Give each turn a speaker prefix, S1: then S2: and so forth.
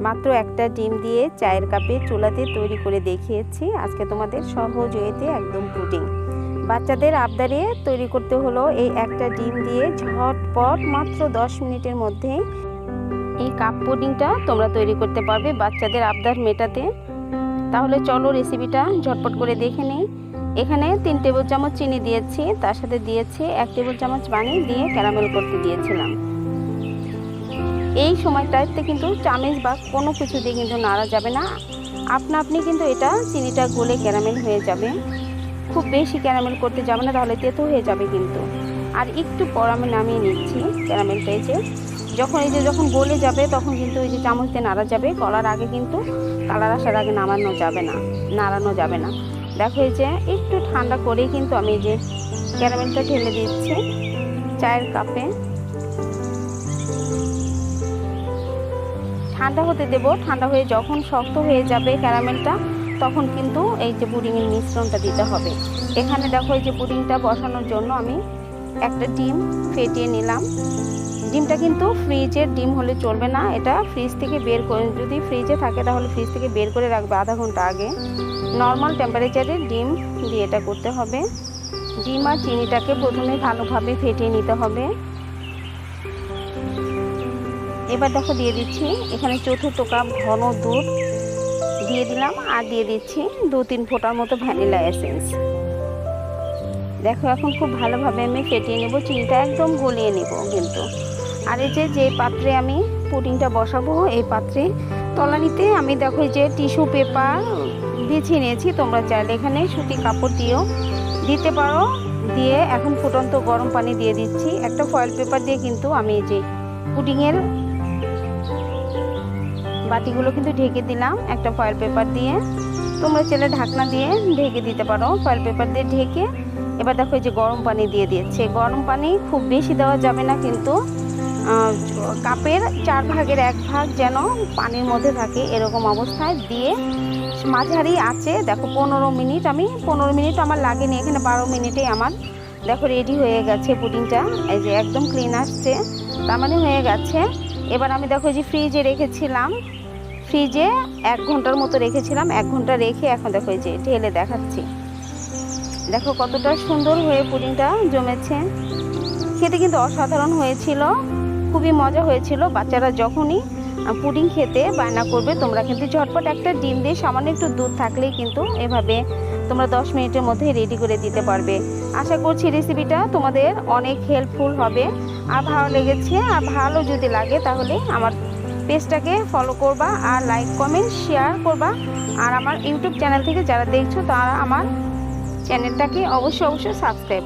S1: মাত্র একটা ডিম দিয়ে চায়ের কাপে চুলাতে তৈরি করে দেখিয়েছি। আজকে তোমাদের সহজ ওয়েতে একদম পুডিং। বাচ্চাদের আবদারে তৈরি করতে হলো এই একটা ডিম দিয়ে ঝটপট মাত্র দশ মিনিটের মধ্যে এই কাপ পুডিংটা তোমরা তৈরি করতে পারবে বাচ্চাদের আবদার মেটাতে। তাহলে চলো রেসিপিটা ঝটপট করে দেখে নিই। এখানে তিন টেবিল চামচ চিনি দিয়েছি, তার সাথে দিয়েছি এক টেবিল চামচ পানি দিয়ে ক্যারামেল করতে দিয়েছিলাম। এই সময়টাতে কিন্তু চামিচ বা কোনো কিছু দিয়ে কিন্তু নাড়া যাবে না। আপনা আপনি কিন্তু এটা চিনিটা গলে ক্যারামেল হয়ে যাবে। খুব বেশি ক্যারামেল করতে যাবে না, তাহলে তেতো হয়ে যাবে কিন্তু। আর একটু পর আমি নামিয়ে নিচ্ছি ক্যারামেলটা এই যে। যখন এই যে যখন গলে যাবে, তখন কিন্তু এই যে চামচ দিয়ে নাড়া যাবে। কলার আগে কিন্তু কালার আসার আগে নামানো যাবে না, নাড়ানো যাবে না। দেখো এই যে একটু ঠান্ডা করেই কিন্তু আমি যে ক্যারামেলটা ঢেলে দিচ্ছি চায়ের কাপে। ঠান্ডা হতে দেব। ঠান্ডা হয়ে যখন শক্ত হয়ে যাবে ক্যারামেলটা, তখন কিন্তু এই যে পুডিংয়ের মিশ্রণটা দিতে হবে। এখানে দেখো এই যে পুডিংটা বসানোর জন্য আমি একটা ডিম ফেটিয়ে নিলাম। ডিমটা কিন্তু ফ্রিজের ডিম হলে চলবে না। এটা ফ্রিজ থেকে বের করে, যদি ফ্রিজে থাকে তাহলে ফ্রিজ থেকে বের করে রাখবে আধা ঘণ্টা আগে। নর্মাল টেম্পারেচারে ডিম দিয়ে এটা করতে হবে। ডিম আর চিনিটাকে প্রথমে ভালোভাবে ফেটিয়ে নিতে হবে। এবার দেখো দিয়ে দিচ্ছি। এখানে চতুর্থ কাপ ঘন দুধ দিয়ে দিলাম আর দিয়ে দিচ্ছি দু তিন ফোঁটার মতো ভ্যানিলা এসেন্স। দেখো এখন খুব ভালোভাবে আমি ফেটিয়ে নেব, চিনিটা একদম গলিয়ে নেব কিন্তু। আর এই যে পাত্রে আমি পুডিংটা বসাবো, এই পাত্রে তলানিতে আমি দেখো যে টিস্যু পেপার বিছিয়ে নিয়েছি। তোমরা চাইলে এখানে সুতি কাপড় দিয়েও দিতে পারো। দিয়ে এখন ফুটন্ত গরম পানি দিয়ে দিচ্ছি। একটা ফয়েল পেপার দিয়ে কিন্তু আমি যে পুডিংয়ের বাটিগুলো কিন্তু ঢেকে দিলাম, একটা ফয়েল পেপার দিয়ে। তোমরা চাইলে ঢাকনা দিয়ে ঢেকে দিতে পারো ফয়েল পেপার দিয়ে ঢেকে। এবার দেখো যে গরম পানি দিয়ে দিয়েছে। গরম পানি খুব বেশি দেওয়া যাবে না কিন্তু কাপের চার ভাগের এক ভাগ যেন পানির মধ্যে থাকে এরকম অবস্থায় দিয়ে মাঝারি আছে। দেখো পনেরো মিনিট, আমি পনেরো মিনিট আমার লাগেনি, এখানে বারো মিনিটে আমার দেখো রেডি হয়ে গেছে পুডিংটা। এই যে একদম ক্লিন আসছে, তার মানে হয়ে গেছে। এবার আমি দেখো যে ফ্রিজে রেখেছিলাম ফ্রিজে এক ঘণ্টার মতো রেখেছিলাম, এক ঘণ্টা রেখে এখন দেখো যে ঢেলে দেখাচ্ছি। দেখো কতটা সুন্দর হয়ে পুডিংটা জমেছে। খেতে কিন্তু অসাধারণ হয়েছিল, খুবই মজা হয়েছিল। বাচ্চারা যখনই পুডিং খেতে বায়না করবে, তোমরা কিন্তু ঝটপট একটা ডিম দিয়ে সামান্য একটু দুধ থাকলেই কিন্তু এভাবে তোমরা দশ মিনিটের মধ্যে রেডি করে দিতে পারবে। আশা করছি রেসিপিটা তোমাদের অনেক হেল্পফুল হবে। আর ভালো লেগেছে, আর ভালো যদি লাগে তাহলে আমার পেজটাকে ফলো করবা আর লাইক কমেন্ট শেয়ার করবা। আর আমার ইউটিউব চ্যানেল থেকে যারা দেখছ, তারা আমার চ্যানেলটাকে অবশ্যই অবশ্যই সাবস্ক্রাইব